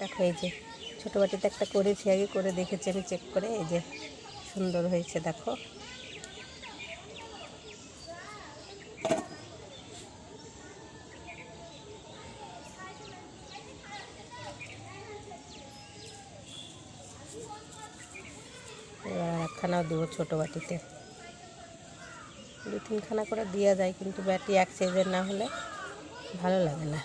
দেখো, এই যে ছোটো বাটিতে একটা করেছি, আগে করে দেখেছি, আমি চেক করে, এই যে সুন্দর হয়েছে, দেখো। একখানাও দেবো ছোটো বাটিতে দু তিনখানা করে দেওয়া যায়, কিন্তু ব্যাটি এক সাইজের না হলে ভালো লাগে না।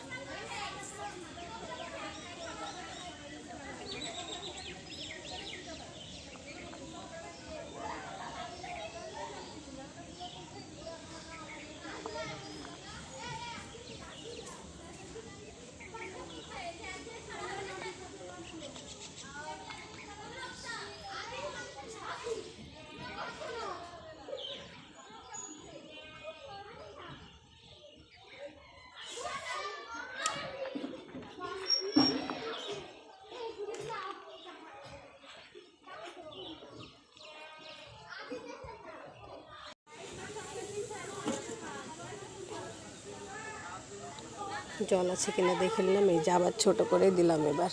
জল আছে কিনা দেখে নিলাম। এই যে আবার ছোটো করে দিলাম এবার।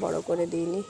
বড় করে দিইনি।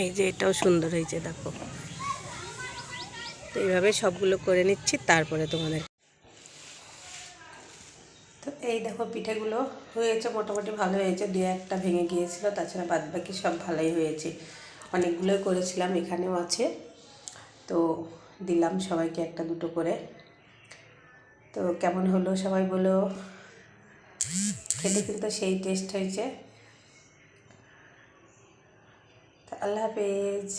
এই যে এটাও সুন্দর হয়েছে, দেখো। তো এইভাবে সবগুলো করে নিচ্ছি, তারপরে তোমাদের। তো এই দেখো, পিঠেগুলো হয়েছে, মোটামুটি ভালো হয়েছে। দু একটা ভেঙে গিয়েছিল, তাছাড়া বাদ বাকি সব ভালোই হয়েছে। অনেকগুলোই করেছিলাম, এখানেও আছে। তো দিলাম সবাইকে একটা দুটো করে। তো কেমন হলো সবাই বলো? খেতে কিন্তু সেই টেস্ট হয়েছে তো আল্লাহ হাফেজ।